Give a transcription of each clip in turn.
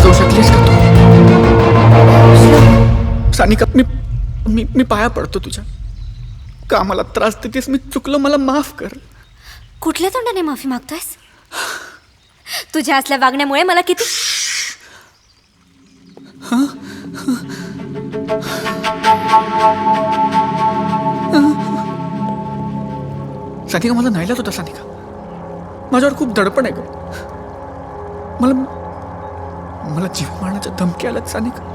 समजवू शकलीस का तू? सानिका मी मी मी पाया पडतो तुझ्या. का मला त्रास देतेस? मी चुकलो मला माफ कर. कुठल्या तोंडाने माफी मागतोयस? तुझ्या असल्या वागण्यामुळे मला किती सानिका मला नाहीलाच होता सानिका. माझ्यावर खूप दडपण आहे ग. मला मला जीव मारण्याच्या धमकी आल्यात सानिका.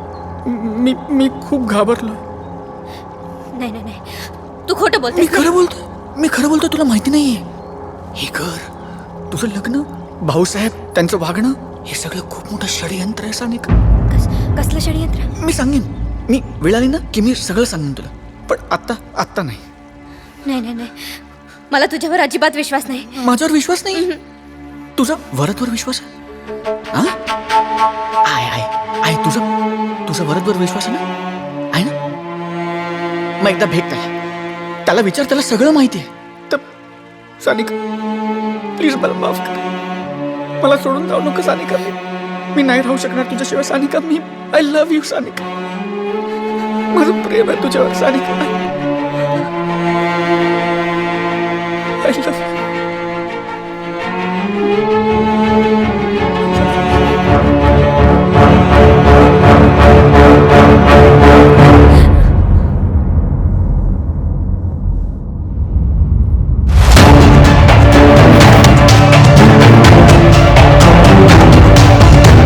मी मी खूप घाबरलो नाही नाही नाही. तू खोटं मी बोलतोय खरं बोलतोय? मी खरं बोलतोय तुला माहिती नाहीये. हे कर तुझं लग्न भाऊसाहेब त्यांचं वागणं हे सगळं खूप मोठं षडयंत्र आहे सानिका. कस कसलं षडयंत्र? मी सांगेन. मी वेळ आली ना की मी सगळं सांगेन तुला. पण आत्ता आत्ता नाही. नाही नाही नाही. मला तुझ्यावर अजिबात विश्वास नाही. माझ्यावर विश्वास नाही? तुझा वरदवर विश्वास आहे? हा? आहे आहे आहे तुझं तुझं वरदवर विश्वास आहे ना? आहे ना? मग एकदा भेट त्याला त्याला विचार त्याला सगळं माहिती आहे. तर सानिका प्लीज मला माफ कर. मला सोडून जाऊ नको सानिका. मी मी नाही राहू शकणार तुझ्याशिवाय सानिका. मी आय लव्ह यू सानिका. माझं प्रेम आहे तुझ्यावर सानिका. I love